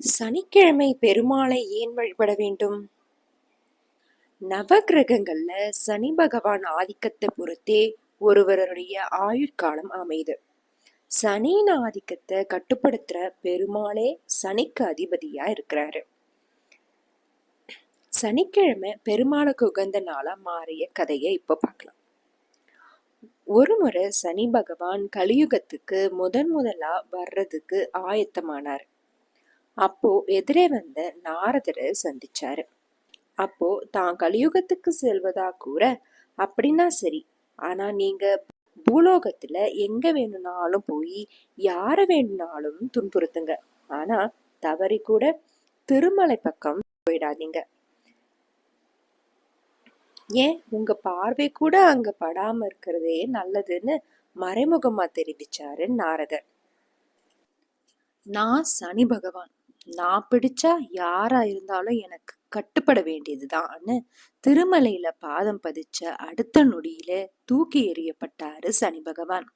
சனிக்கிழமை பெருமாளை ஏன் வழிபட வேண்டும்? நவகிரகங்கள்ல சனி பகவான் ஆதிக்கத்தை பொறுத்தே ஒருவருடைய ஆயுட்காலம் அமையுது. சனியின் ஆதிக்கத்தை கட்டுப்படுத்துற பெருமாளே சனிக்கு அதிபதியா இருக்கிறாரு. சனிக்கிழமை பெருமாளுக்கு உகந்த நாளா மாறிய கதையை இப்ப பார்க்கலாம். ஒரு முறை சனி பகவான் கலியுகத்துக்கு முதன் முதலா வர்றதுக்கு ஆயத்தமானார். அப்போ எதிரே வந்த நாரதரை சந்திச்சாரு. அப்போ தான் கலியுகத்துக்கு செல்வதா கூற அப்படின்னா சரி ஆனா நீங்க பூலோகத்துல எங்க வேணும்னாலும் போய் யார வேணும்னாலும் துன்புறுத்துங்க. ஆனா தவறி கூட திருமலை பக்கம் போயிடாதீங்க. ஏன்? உங்க பார்வை கூட அங்க படாம இருக்கிறதே நல்லதுன்னு மறைமுகமா தெரிவிச்சாரு நாரதர். நான் சனி பகவான். நான் பிடிச்சா யாரா இருந்தாலும் எனக்கு கட்டுப்பட வேண்டியதுதான்னு திருமலையில பாதம் பதிச்ச அடுத்த நொடியில தூக்கி எறியப்பட்டாரு சனி பகவான்.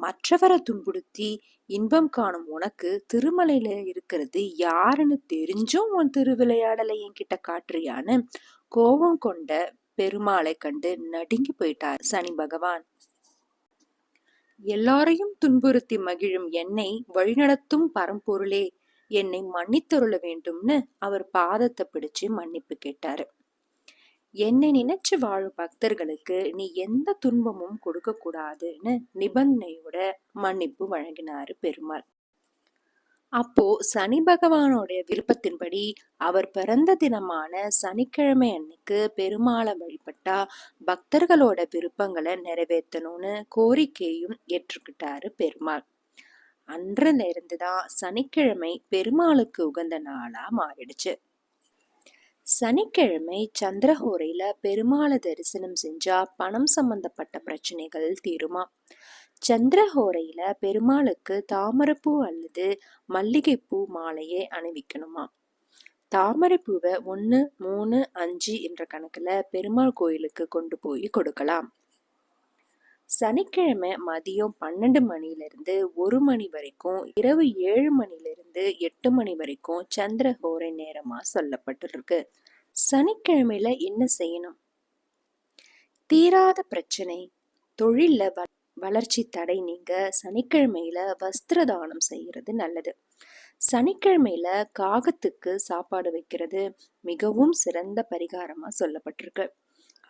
மற்றவரை துன்புறுத்தி இன்பம் காணும் உனக்கு திருமலையில இருக்கிறது யாருன்னு தெரிஞ்சும் உன் திருவிளையாடலை என்கிட்ட காட்டுறியான்னு கோபம் கொண்ட பெருமாளை கண்டு நடுங்கி போயிட்டார் சனி பகவான். எல்லாரையும் துன்புறுத்தி மகிழும் என்னை வழிநடத்தும் பரம்பொருளே என்னை மன்னித்தருள வேண்டும்னு அவர் பாதத்தை பிடிச்சு மன்னிப்பு கேட்டாரு. என்னை நினைச்சு வாழும் பக்தர்களுக்கு நீ எந்த துன்பமும் கொடுக்க கூடாதுன்னு நிபந்தனையோட மன்னிப்பு வழங்கினாரு பெருமாள். அப்போ சனி பகவானோட விருப்பத்தின்படி அவர் பிறந்த தினமான சனிக்கிழமை அன்னைக்கு பெருமாளை வழிபட்டா பக்தர்களோட விருப்பங்களை நிறைவேற்றணும்னு கோரிக்கையும் ஏற்றுக்கிட்டாரு பெருமாள். அன்றில இருந்துதான் சனிக்கிழமை பெருமாளுக்கு உகந்த நாளா மாறிடுச்சு. சனிக்கிழமை சந்திரஹோரையில பெருமாளை தரிசனம் செஞ்சா பணம் சம்பந்தப்பட்ட பிரச்சனைகள் தீருமா? சந்திரஹோரையில பெருமாளுக்கு தாமரைப்பூ அல்லது மல்லிகைப்பூ மாலையை அணிவிக்கணுமா? தாமரைப்பூவை ஒன்று மூணு அஞ்சு என்ற கணக்கில் பெருமாள் கோயிலுக்கு கொண்டு போய் கொடுக்கலாம். சனிக்கிழமை மதியம் பன்னெண்டு மணிலிருந்து ஒரு மணி வரைக்கும் இரவு ஏழு மணிலேருந்து எட்டு மணி வரைக்கும் சந்திரஹோரை நேரமா சொல்லப்பட்டிருக்கு. சனிக்கிழமையில என்ன செய்யணும்? தீராத பிரச்சனை. தொழில்ல வளர்ச்சி தடை நீங்க சனிக்கிழமையில வஸ்திர தானம் செய்யறது நல்லது. சனிக்கிழமையில காகத்துக்கு சாப்பாடு வைக்கிறது மிகவும் சிறந்த பரிகாரமா சொல்லப்பட்டிருக்கு.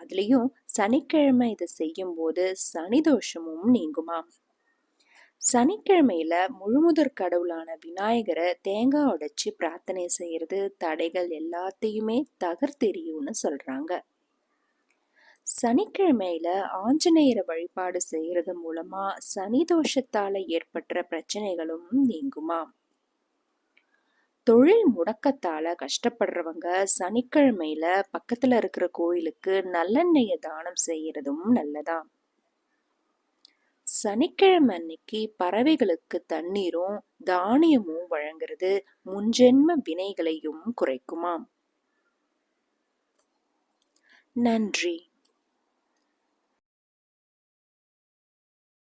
அதுலேயும் சனிக்கிழமை இதை செய்யும் போது சனி தோஷமும் நீங்குமா? சனிக்கிழமையில முழுமுதற் கடவுளான விநாயகரை தேங்காய் உடைச்சி பிரார்த்தனை செய்யறது தடைகள் எல்லாத்தையுமே தகர்த்தெரியும்னு சொல்றாங்க. சனிக்கிழமையில ஆஞ்சநேயரை வழிபாடு செய்யறது மூலமா சனி தோஷத்தால ஏற்பட்ட பிரச்சனைகளும் நீங்குமா? தொழில் முடக்கத்தால கஷ்டப்படுறவங்க சனிக்கிழமையில பக்கத்துல இருக்கிற கோயிலுக்கு நல்லெண்ணெய தானம் செய்யறதும் நல்லதாம். சனிக்கிழமை அன்னைக்கு பறவைகளுக்கு தண்ணீரும் தானியமும் வழங்குறது முன்ஜென்ம வினைகளையும் குறைக்குமாம். நன்றி.